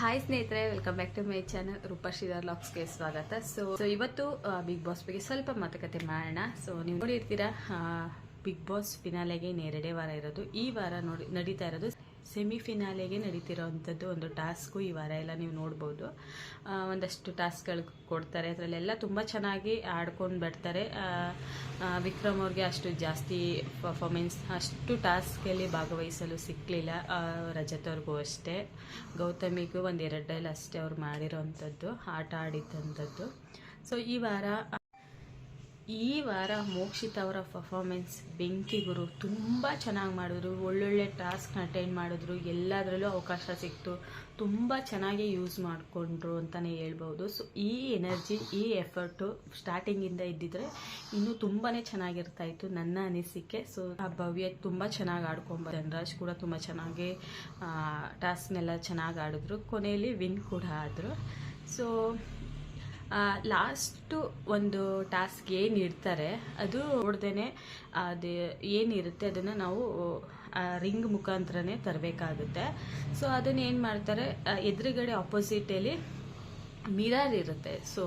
Hi ಸ್ನೇಹಿತರೆ welcome back to my channel Roopashridhar ಲಾಕ್ಸ್ಗೆ ಸ್ವಾಗತ. So so ಇವತ್ತು ಬಿಗ್ ಬಾಸ್ ಬಗ್ಗೆ ಸ್ವಲ್ಪ ಮಾತುಕತೆ ಮಾಡೋಣ. ಸೊ ನೀವು ನೋಡಿರ್ತೀರಾ ಬಿಗ್ ಬಾಸ್ ಫಿನಾಲೆಗೆ ಇನ್ನೆರಡೇ ವಾರ ಇರೋದು. ಈ ವಾರ ನೋಡಿ, ನಡೀತಾ ಇರೋದು ಸೆಮಿ ಫಿನಾಲೆಗೆ ನಡೀತಿರೋವಂಥದ್ದು ಒಂದು ಟಾಸ್ಕು ಈ ವಾರ ಎಲ್ಲ ನೀವು ನೋಡ್ಬೋದು. ಒಂದಷ್ಟು ಟಾಸ್ಕ್ಗಳು ಕೊಡ್ತಾರೆ. ಅದರಲ್ಲೆಲ್ಲ ತುಂಬ ಚೆನ್ನಾಗಿ ಆಡ್ಕೊಂಡು ಬರ್ತಾರೆ. ವಿಕ್ರಮ್ ಅವ್ರಿಗೆ ಅಷ್ಟು ಜಾಸ್ತಿ ಪರ್ಫಾಮೆನ್ಸ್ ಅಷ್ಟು ಟಾಸ್ಕಲ್ಲಿ ಭಾಗವಹಿಸಲು ಸಿಕ್ಕಲಿಲ್ಲ ರಜತ್ ಅವ್ರಿಗೂ ಅಷ್ಟೇ. ಗೌತಮಿಗೂ ಒಂದು ಎರಡಲ್ಲಿ ಅಷ್ಟೇ ಅವ್ರು ಮಾಡಿರೋವಂಥದ್ದು, ಆಟ ಆಡಿದ್ದಂಥದ್ದು. ಸೊ ಈ ವಾರ ಈ ವಾರ ಮೋಕ್ಷಿತ್ ಅವರ ಪರ್ಫಾರ್ಮೆನ್ಸ್ ಬೆಂಕಿ ಗುರು ತುಂಬ ಚೆನ್ನಾಗಿ ಮಾಡಿದ್ರು. ಒಳ್ಳೊಳ್ಳೆ ಟಾಸ್ಕ್ ಅಟೆಂಡ್ ಮಾಡಿದ್ರು. ಎಲ್ಲದರಲ್ಲೂ ಅವಕಾಶ ಸಿಕ್ತು. ತುಂಬ ಚೆನ್ನಾಗಿ ಯೂಸ್ ಮಾಡಿಕೊಂಡ್ರು ಅಂತಲೇ ಹೇಳ್ಬೋದು. ಸೊ ಈ ಎನರ್ಜಿ ಈ ಎಫರ್ಟು ಸ್ಟಾರ್ಟಿಂಗಿಂದ ಇದ್ದಿದ್ರೆ ಇನ್ನೂ ತುಂಬಾ ಚೆನ್ನಾಗಿರ್ತಾ ಇತ್ತು ನನ್ನ ಅನಿಸಿಕೆ. ಸೊ ಆ ಭವ್ಯ ತುಂಬ ಚೆನ್ನಾಗಿ ಆಡ್ಕೊಂಬ ಧನರಾಜ್ ಕೂಡ ತುಂಬ ಚೆನ್ನಾಗಿ ಟಾಸ್ಕ್ನೆಲ್ಲ ಚೆನ್ನಾಗಿ ಆಡಿದ್ರು. ಕೊನೆಯಲ್ಲಿ ವಿನ್ ಕೂಡ ಆದರು. ಸೊ ಲಾಸ್ಟು ಒಂದು ಟಾಸ್ಕ್ ಏನು ಅದು ನೋಡ್ದೇನೆ ಅದು ಏನಿರುತ್ತೆ ಅದನ್ನು ನಾವು ರಿಂಗ್ ಮುಖಾಂತರನೇ ತರಬೇಕಾಗುತ್ತೆ. ಸೊ ಅದನ್ನು ಏನು ಮಾಡ್ತಾರೆ ಎದುರುಗಡೆ ಆಪೋಸಿಟಲ್ಲಿ ಮಿರರ್ ಇರುತ್ತೆ. ಸೊ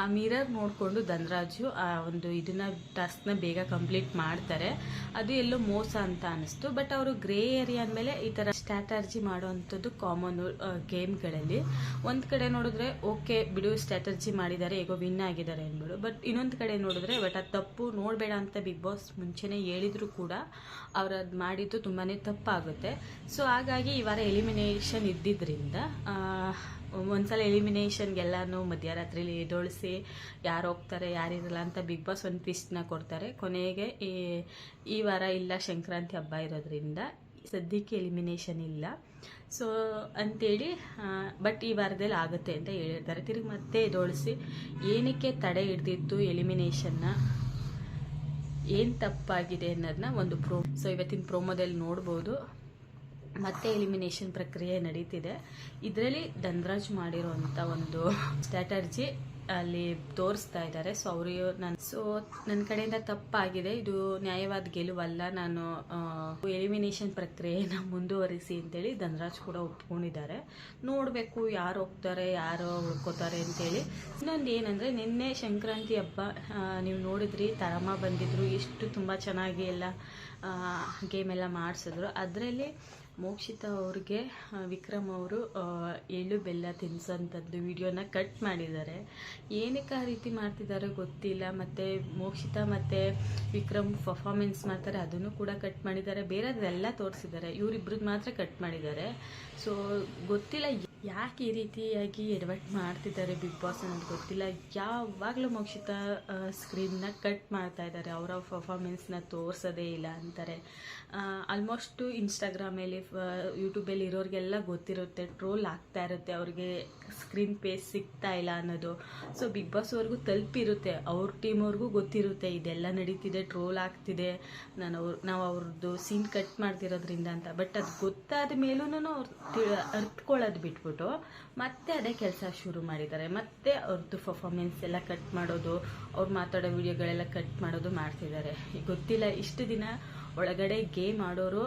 ಆ ಮಿರರ್ ನೋಡಿಕೊಂಡು ಧನರಾಜು ಆ ಒಂದು ಇದನ್ನ ಟಾಸ್ಕ್ನ ಬೇಗ ಕಂಪ್ಲೀಟ್ ಮಾಡ್ತಾರೆ. ಅದು ಎಲ್ಲೋ ಮೋಸ ಅಂತ ಅನಿಸ್ತು. ಬಟ್ ಅವರು ಗ್ರೇ ಏರಿಯಾ ಅಂದಮೇಲೆ ಈ ಥರ ಸ್ಟ್ರಾಟರ್ಜಿ ಮಾಡುವಂಥದ್ದು ಕಾಮನ್ ಗೇಮ್ಗಳಲ್ಲಿ ಒಂದು ಕಡೆ ನೋಡಿದ್ರೆ ಓಕೆ ಬಿಡು ಸ್ಟ್ರಾಟರ್ಜಿ ಮಾಡಿದ್ದಾರೆ, ಹೇಗೋ ವಿನ್ ಆಗಿದ್ದಾರೆ ಅಂದ್ಬಿಡು. ಬಟ್ ಇನ್ನೊಂದು ಕಡೆ ನೋಡಿದ್ರೆ ಬಟ್ ಅದು ತಪ್ಪು ನೋಡಬೇಡ ಅಂತ ಬಿಗ್ ಬಾಸ್ ಮುಂಚೆನೇ ಹೇಳಿದ್ರು ಕೂಡ ಅವ್ರು ಅದು ಮಾಡಿದ್ದು ತುಂಬಾ ತಪ್ಪಾಗುತ್ತೆ. ಸೊ ಹಾಗಾಗಿ ಈ ವಾರ ಎಲಿಮಿನೇಷನ್ ಇದ್ದಿದ್ದರಿಂದ ಒಂದ್ಸಲ ಒಂದ್ಸಲ ಎಲಿಮಿನೇಷನ್ಗೆಲ್ಲಾನು ಮಧ್ಯರಾತ್ರಿಲಿ ಎದೊಳಿಸಿ ಯಾರು ಹೋಗ್ತಾರೆ ಯಾರಿರಲ್ಲ ಅಂತ ಬಿಗ್ ಬಾಸ್ ಒಂದು ಟ್ವಿಸ್ಟ್ನ ಕೊಡ್ತಾರೆ. ಕೊನೆಗೆ ಈ ಈ ವಾರ ಇಲ್ಲ ಸಂಕ್ರಾಂತಿ ಹಬ್ಬ ಇರೋದ್ರಿಂದ ಸದ್ಯಕ್ಕೆ ಎಲಿಮಿನೇಷನ್ ಇಲ್ಲ. ಸೊ ಅಂಥೇಳಿ ಬಟ್ ಈ ವಾರದಲ್ಲಿ ಆಗುತ್ತೆ ಅಂತ ಹೇಳಿರ್ತಾರೆ ತಿರುಗಿ ಮತ್ತೆ ಎದೊಳಿಸಿ ಏನಕ್ಕೆ ತಡೆ ಹಿಡ್ದಿತ್ತು ಎಲಿಮಿನೇಷನ್ನ ಏನು ತಪ್ಪಾಗಿದೆ ಅನ್ನೋದನ್ನ ಒಂದು ಪ್ರೋ ಸೊ ಇವತ್ತಿನ ಪ್ರೋಮೋದಲ್ಲಿ ನೋಡ್ಬೋದು. ಮತ್ತೆ ಎಲಿಮಿನೇಷನ್ ಪ್ರಕ್ರಿಯೆ ನಡೀತಿದೆ. ಇದರಲ್ಲಿ ಧನರಾಜ್ ಮಾಡಿರೋಂಥ ಒಂದು ಸ್ಟ್ರಾಟರ್ಜಿ ಅಲ್ಲಿ ತೋರಿಸ್ತಾ ಇದ್ದಾರೆ. ಸೊ ಅವರು ನಾನು ಸೊ ನನ್ನ ಕಡೆಯಿಂದ ತಪ್ಪಾಗಿದೆ. ಇದು ನ್ಯಾಯವಾದ ಗೆಲುವಲ್ಲ. ನಾನು ಎಲಿಮಿನೇಷನ್ ಪ್ರಕ್ರಿಯೆನ ಮುಂದುವರಿಸಿ ಅಂತೇಳಿ ಧನ್ರಾಜ್ ಕೂಡ ಒಪ್ಕೊಂಡಿದ್ದಾರೆ. ನೋಡಬೇಕು ಯಾರು ಹೋಗ್ತಾರೆ ಯಾರು ಉಳ್ಕೋತಾರೆ ಅಂತೇಳಿ. ಇನ್ನೊಂದು ಏನಂದರೆ, ನಿನ್ನೆ ಸಂಕ್ರಾಂತಿ ಹಬ್ಬ ನೀವು ನೋಡಿದ್ರಿ, ತರಮ ಬಂದಿದ್ರು, ಎಷ್ಟು ತುಂಬ ಚೆನ್ನಾಗಿ ಎಲ್ಲ ಗೇಮ್ ಎಲ್ಲ ಮಾಡಿಸಿದ್ರು. ಅದರಲ್ಲಿ ಮೋಕ್ಷಿತ ಅವ್ರಿಗೆ ವಿಕ್ರಮ್ ಅವರು ಎಳ್ಳು ಬೆಲ್ಲ ತಿನ್ಸೋಂಥದ್ದು ವಿಡಿಯೋನ ಕಟ್ ಮಾಡಿದ್ದಾರೆ. ಏನಕ್ಕೆ ಆ ರೀತಿ ಮಾಡ್ತಿದ್ದಾರೆ ಗೊತ್ತಿಲ್ಲ, ಮತ್ತು ಮೋಕ್ಷಿತ ಮತ್ತು ವಿಕ್ರಮ್ ಪರ್ಫಾರ್ಮೆನ್ಸ್ ಮಾಡ್ತಾರೆ, ಅದನ್ನು ಕೂಡ ಕಟ್ ಮಾಡಿದ್ದಾರೆ. ಬೇರೆದೆಲ್ಲ ತೋರಿಸಿದ್ದಾರೆ. ಇವರಿಬ್ರದ್ದು ಮಾತ್ರ ಕಟ್ ಮಾಡಿದ್ದಾರೆ. ಸೊ ಗೊತ್ತಿಲ್ಲ ಯಾಕೆ ಈ ರೀತಿಯಾಗಿ ಎಡವಟ್ ಮಾಡ್ತಿದ್ದಾರೆ ಬಿಗ್ ಬಾಸ್ ಅನ್ನೋದು ಗೊತ್ತಿಲ್ಲ. ಯಾವಾಗಲೂ ಮೋಕ್ಷಿತ ಸ್ಕ್ರೀನ್ನ ಕಟ್ ಮಾಡ್ತಾ ಇದ್ದಾರೆ. ಅವರ ಪರ್ಫಾರ್ಮೆನ್ಸ್ನ ತೋರಿಸೋದೇ ಇಲ್ಲ ಅಂತಾರೆ. ಆಲ್ಮೋಸ್ಟು ಇನ್ಸ್ಟಾಗ್ರಾಮಲ್ಲಿ ಯೂಟ್ಯೂಬಲ್ಲಿ ಇರೋರಿಗೆಲ್ಲ ಗೊತ್ತಿರುತ್ತೆ. ಟ್ರೋಲ್ ಆಗ್ತಾ ಇರುತ್ತೆ. ಅವ್ರಿಗೆ ಸ್ಕ್ರೀನ್ ಪೇಸ್ ಸಿಗ್ತಾ ಇಲ್ಲ ಅನ್ನೋದು. ಸೊ ಬಿಗ್ ಬಾಸ್ವರೆಗೂ ತಲುಪಿರುತ್ತೆ. ಅವ್ರ ಟೀಮವ್ರಿಗೂ ಗೊತ್ತಿರುತ್ತೆ. ಇದೆಲ್ಲ ನಡೀತಿದೆ ಟ್ರೋಲ್ ಆಗ್ತಿದೆ. ನಾನು ಅವ್ರು, ನಾವು ಅವ್ರದ್ದು ಸೀನ್ ಕಟ್ ಮಾಡ್ತಿರೋದ್ರಿಂದ ಅಂತ. ಬಟ್ ಅದು ಗೊತ್ತಾದ ಮೇಲೂ ಅವ್ರು ತಿಳ, ಅರ್ತ್ಕೊಳ್ಳೋದು ಮತ್ತೆ ಅದೇ ಕೆಲಸ ಶುರು ಮಾಡಿದ್ದಾರೆ. ಮತ್ತೆ ಅವ್ರದ್ದು ಪರ್ಫಾರ್ಮೆನ್ಸ್ ಎಲ್ಲ ಕಟ್ ಮಾಡೋದು, ಅವ್ರು ಮಾತಾಡೋ ವಿಡಿಯೋಗಳೆಲ್ಲ ಕಟ್ ಮಾಡೋದು ಮಾಡ್ತಿದ್ದಾರೆ. ಗೊತ್ತಿಲ್ಲ, ಇಷ್ಟು ದಿನ ಒಳಗಡೆ ಗೇಮ್ ಆಡೋರು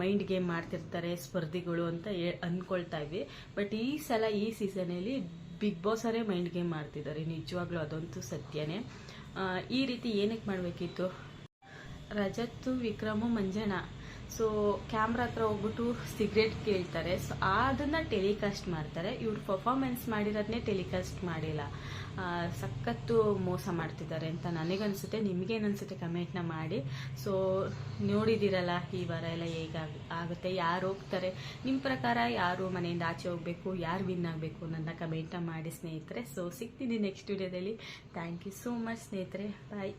ಮೈಂಡ್ ಗೇಮ್ ಮಾಡ್ತಿರ್ತಾರೆ ಸ್ಪರ್ಧಿಗಳು ಅಂತ ಅನ್ಕೊಳ್ತಾ ಇದ್ವಿ. ಬಟ್ ಈ ಸಲ, ಈ ಸೀಸನಲ್ಲಿ ಬಿಗ್ ಬಾಸರೇ ಮೈಂಡ್ ಗೇಮ್ ಮಾಡ್ತಿದ್ದಾರೆ. ನಿಜವಾಗ್ಲೂ ಅದಂತೂ ಸತ್ಯನೇ. ಈ ರೀತಿ ಏನಕ್ಕೆ ಮಾಡಬೇಕಿತ್ತು? ರಜತ್ತು ವಿಕ್ರಮು ಮಂಜಣ್ಣ ಸೊ ಕ್ಯಾಮ್ರಾ ಹತ್ರ ಹೋಗ್ಬಿಟ್ಟು ಸಿಗರೇಟ್ ಕೇಳ್ತಾರೆ. ಸೊ ಅದನ್ನ ಟೆಲಿಕಾಸ್ಟ್ ಮಾಡ್ತಾರೆ. ಇವ್ರು ಪರ್ಫಾರ್ಮೆನ್ಸ್ ಮಾಡಿರೋದನ್ನೇ ಟೆಲಿಕಾಸ್ಟ್ ಮಾಡಿಲ್ಲ. ಸಖತ್ತು ಮೋಸ ಮಾಡ್ತಿದ್ದಾರೆ ಅಂತ ನನಗನ್ಸುತ್ತೆ. ನಿಮಗೇನನ್ಸುತ್ತೆ ಕಮೆಂಟ್ನ ಮಾಡಿ. ಸೊ ನೋಡಿದಿರಲ್ಲ ಈ ವಾರ ಎಲ್ಲ ಹೇಗೆ ಆಗುತ್ತೆ? ಯಾರು ಹೋಗ್ತಾರೆ? ನಿಮ್ಮ ಪ್ರಕಾರ ಯಾರು ಮನೆಯಿಂದ ಆಚೆ ಹೋಗಬೇಕು? ಯಾರು ವಿನ್ ಆಗಬೇಕು ನನ್ನ ಕಮೆಂಟ್ನ ಮಾಡಿ ಸ್ನೇಹಿತರೆ. ಸೊ ಸಿಗ್ತೀನಿ ನೆಕ್ಸ್ಟ್ ವಿಡಿಯೋದಲ್ಲಿ ಥ್ಯಾಂಕ್ ಯು ಸೋ ಮಚ್ ಸ್ನೇಹಿತರೆ. ಬಾಯ್